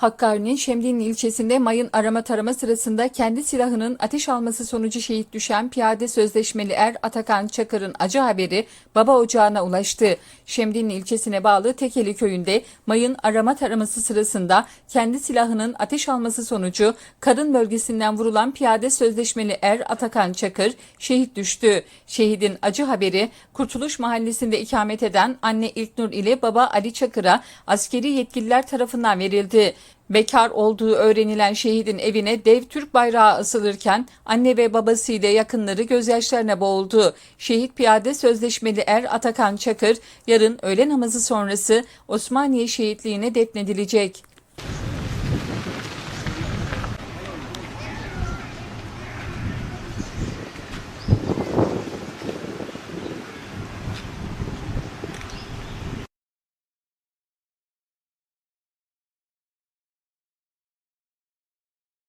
Hakkari'nin Şemdinli ilçesinde mayın arama tarama sırasında kendi silahının ateş alması sonucu şehit düşen piyade sözleşmeli er Atakan Çakır'ın acı haberi baba ocağına ulaştı. Şemdinli ilçesine bağlı Tekeli köyünde mayın arama taraması sırasında kendi silahının ateş alması sonucu karın bölgesinden vurulan piyade sözleşmeli er Atakan Çakır şehit düştü. Şehidin acı haberi Kurtuluş Mahallesi'nde ikamet eden anne İlknur ile baba Ali Çakır'a askeri yetkililer tarafından verildi. Bekar olduğu öğrenilen şehidin evine dev Türk bayrağı asılırken anne ve babası ile yakınları gözyaşlarına boğuldu. Şehit piyade sözleşmeli er Atakan Çakır yarın öğle namazı sonrası Osmaniye şehitliğine defnedilecek.